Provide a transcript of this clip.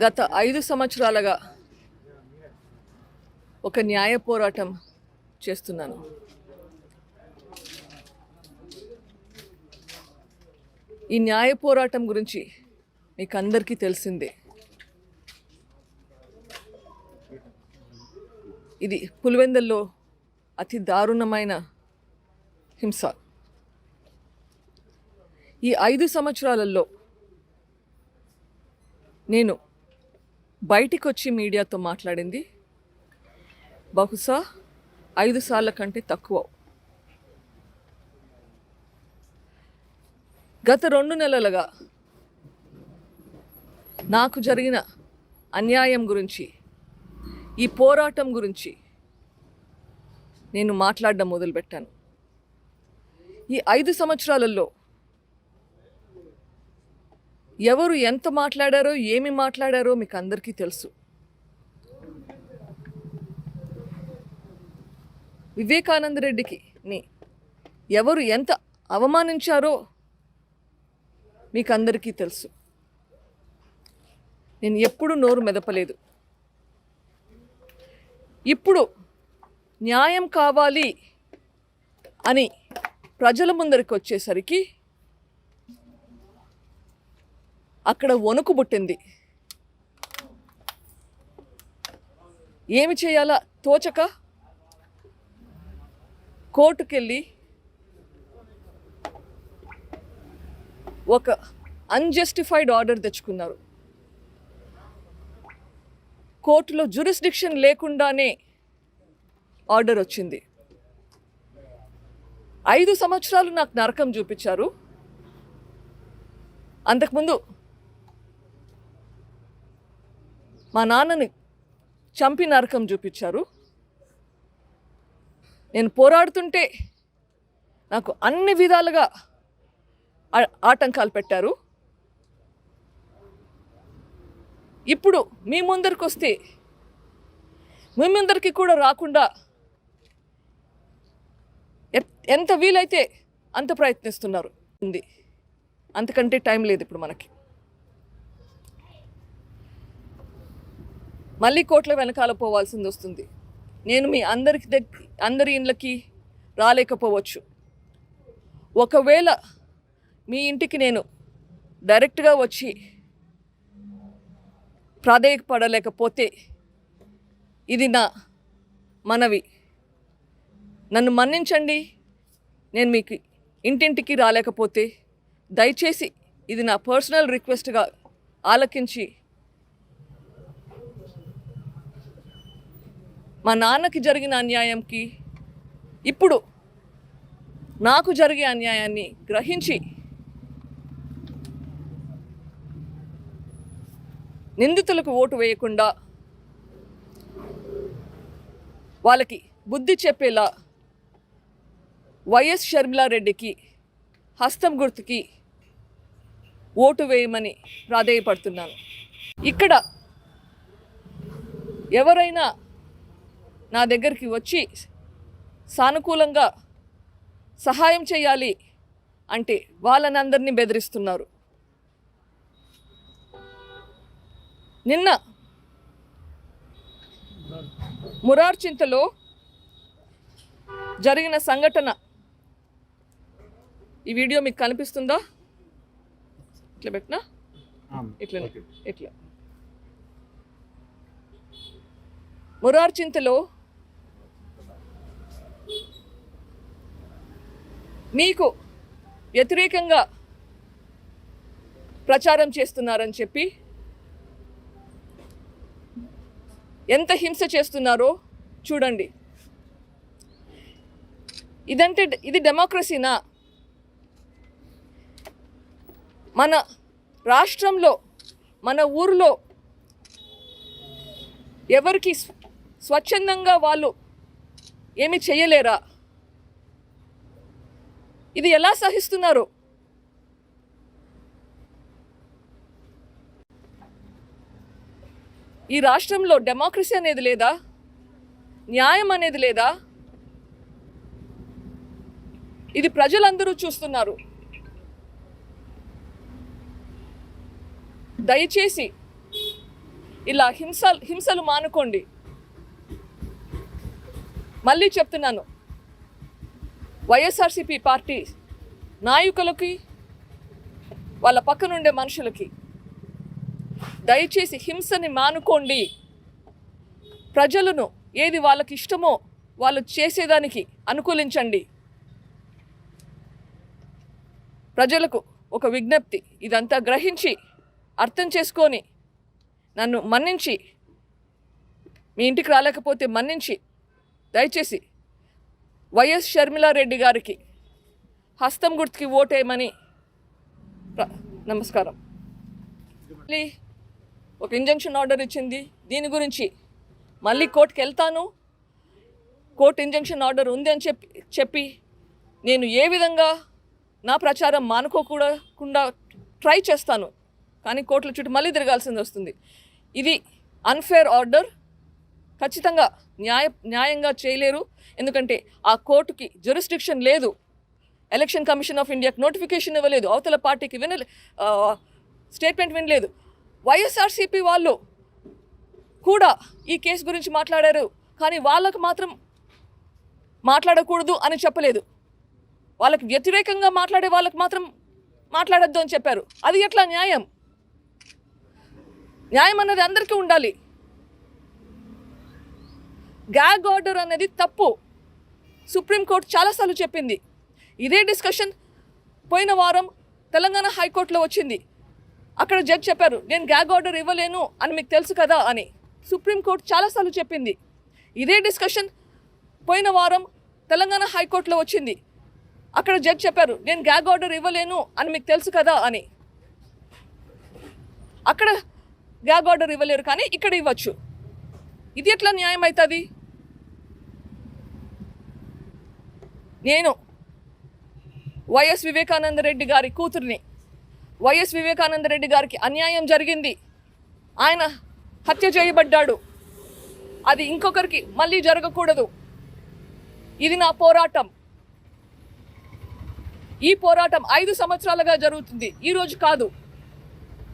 గత ఐదు సంవత్సరాలుగా ఒక న్యాయ పోరాటం చేస్తున్నాను. ఈ న్యాయ పోరాటం గురించి మీకు అందరికీ తెలిసిందే. ఇది పులివెందల్లో అతి దారుణమైన హింస. ఈ ఐదు సంవత్సరాలలో నేను బయటికి వచ్చి మీడియాతో మాట్లాడింది. బహుశా ఐదు సార్ల కంటే తక్కువ. గత రెండు నెలలుగా నాకు జరిగిన అన్యాయం గురించి ఈ పోరాటం గురించి నేను మాట్లాడడం మొదలుపెట్టాను. ఈ ఐదు సంవత్సరాలలో ఎవరు ఎంత మాట్లాడారో ఏమి మాట్లాడారో మీకు అందరికీ తెలుసు. వివేకానంద రెడ్డికి ని ఎవరు ఎంత అవమానించారో మీకు అందరికీ తెలుసు. నేను ఎప్పుడు నోరు మెదపలేదు. ఇప్పుడు న్యాయం కావాలి అని ప్రజల ముందరికి వచ్చేసరికి అక్కడ వణుకు పుట్టింది. ఏమి చేయాలా? తోచక? కోర్టుకెళ్ళి ఒక అన్జస్టిఫైడ్ ఆర్డర్ తెచ్చుకున్నారు. కోర్టులో జ్యూరిస్డిక్షన్ లేకుండానే ఆర్డర్ వచ్చింది. ఐదు సంవత్సరాలు నాకు నరకం చూపించారు. అంతకుముందు మా నాన్నని చంపి నరకం చూపించారు. నేను పోరాడుతుంటే నాకు అన్ని విధాలుగా ఆటంకాలు పెట్టారు. ఇప్పుడు మీ ముందరికి వస్తే మీ ముందరికి కూడా రాకుండా ఎంత వీలైతే అంత ప్రయత్నిస్తున్నారు. ఉంది. అంతకంటే టైం లేదు ఇప్పుడు మనకి. మళ్ళీ కోట్ల వెనకాల పోవాల్సింది వస్తుంది. నేను మీ అందరికి అందరి ఇండ్లకి రాలేకపోవచ్చు. ఒకవేళ మీ ఇంటికి నేను డైరెక్ట్గా వచ్చి ప్రాధేయపడలేకపోతే ఇది నా మనవి. నన్ను మన్నించండి. నేను మీకు ఇంటింటికి రాలేకపోతే దయచేసి ఇది నా పర్సనల్ రిక్వెస్ట్గా ఆలకించి మా నాన్నకి జరిగిన అన్యాయంకి ఇప్పుడు నాకు జరిగే అన్యాయాన్ని గ్రహించి నిందితులకు ఓటు వేయకుండా వాళ్ళకి బుద్ధి చెప్పేలా వైఎస్ షర్మిలారెడ్డికి హస్తం గుర్తుకి ఓటు వేయమని ప్రాధేయపడుతున్నాను. ఇక్కడ ఎవరైనా నా దగ్గరికి వచ్చి సానుకూలంగా సహాయం చేయాలి అంటే వాళ్ళని అందరినీ బెదిరిస్తున్నారు. నిన్న మురార్చింతలో జరిగిన సంఘటన ఈ వీడియో మీకు కనిపిస్తుందా? ఇట్లా పెట్టినా? ఇట్లా. ఇట్లా మురార్చింతలో మీకు వ్యతిరేకంగా ప్రచారం చేస్తున్నారని చెప్పి ఎంత హింస చేస్తున్నారో చూడండి. ఇదంటే ఇది డెమోక్రసీనా? మన రాష్ట్రంలో మన ఊరిలో ఎవరికి స్వచ్ఛందంగా వాళ్ళు ఏమి చేయలేరా? ఇది ఎలా సహిస్తున్నారు? ఈ రాష్ట్రంలో డెమోక్రసీ అనేది లేదా? న్యాయం అనేది లేదా? ఇది ప్రజలందరూ చూస్తున్నారు. దయచేసి ఇలా హింస హింసలు మానుకోండి. మళ్ళీ చెప్తున్నాను. వైఎస్ఆర్సీపీ పార్టీ నాయకులకి వాళ్ళ పక్కనుండే మనుషులకి దయచేసి హింసని మానుకోండి. ప్రజలను ఏది వాళ్ళకి ఇష్టమో వాళ్ళు చేసేదానికి అనుకూలించండి. ప్రజలకు ఒక విజ్ఞప్తి ఇదంతా గ్రహించి అర్థం చేసుకొని నన్ను మన్నించి మీ ఇంటికి రాలేకపోతే మన్నించి దయచేసి వైఎస్ షర్మిలారెడ్డి గారికి హస్తం గుర్తుకి ఓటేయమని నమస్కారం. మళ్ళీ ఒక ఇంజంక్షన్ ఆర్డర్ ఇచ్చింది. దీని గురించి మళ్ళీ కోర్టుకి వెళ్తాను. కోర్టు ఇంజంక్షన్ ఆర్డర్ ఉంది అని చెప్పి చెప్పి నేను ఏ విధంగా నా ప్రచారం మానుకోకుండా ట్రై చేస్తాను. కానీ కోర్టుల చుట్టూ మళ్ళీ తిరగాల్సింది వస్తుంది. ఇది అన్ఫేర్ ఆర్డర్. ఖచ్చితంగా న్యాయ న్యాయంగా చేయలేరు. ఎందుకంటే ఆ కోర్టుకి జ్యూరిస్డిక్షన్ లేదు. ఎలక్షన్ కమిషన్ ఆఫ్ ఇండియాకి నోటిఫికేషన్ ఇవ్వలేదు. అవతల పార్టీకి వినలే స్టేట్మెంట్ వినలేదు. వైఎస్ఆర్సీపీ వాళ్ళు కూడా ఈ కేసు గురించి మాట్లాడారు. కానీ వాళ్ళకు మాత్రం మాట్లాడకూడదు అని చెప్పలేదు. వాళ్ళకి వ్యతిరేకంగా మాట్లాడే వాళ్ళకి మాత్రం మాట్లాడద్దు అని చెప్పారు. అది ఎట్లా న్యాయం? న్యాయం అన్నది అందరికీ ఉండాలి. గ్యాగ్ ఆర్డర్ అనేది తప్పు. సుప్రీంకోర్టు చాలాసార్లు చెప్పింది. ఇదే డిస్కషన్ పోయిన వారం తెలంగాణ హైకోర్టులో వచ్చింది. అక్కడ జడ్జ్ చెప్పారు నేను గ్యాగ్ ఆర్డర్ ఇవ్వలేను అని మీకు తెలుసు కదా అని. సుప్రీంకోర్టు చాలాసార్లు చెప్పింది. ఇదే డిస్కషన్ పోయిన వారం తెలంగాణ హైకోర్టులో వచ్చింది. అక్కడ జడ్జ్ చెప్పారు నేను గ్యాగ్ ఆర్డర్ ఇవ్వలేను అని మీకు తెలుసు కదా అని. అక్కడ గ్యాగ్ ఆర్డర్ ఇవ్వలేరు కానీ ఇక్కడ ఇవ్వచ్చు. ఇది ఎట్లా న్యాయం అవుతుంది నేను వైఎస్ వివేకానంద రెడ్డి గారి కూతుర్ని వైఎస్ వివేకానంద రెడ్డి గారికి అన్యాయం జరిగింది. ఆయన హత్య చేయబడ్డాడు. అది ఇంకొకరికి మళ్ళీ జరగకూడదు. ఇది నా పోరాటం. ఈ పోరాటం ఐదు సంవత్సరాలుగా జరుగుతుంది. ఈరోజు కాదు.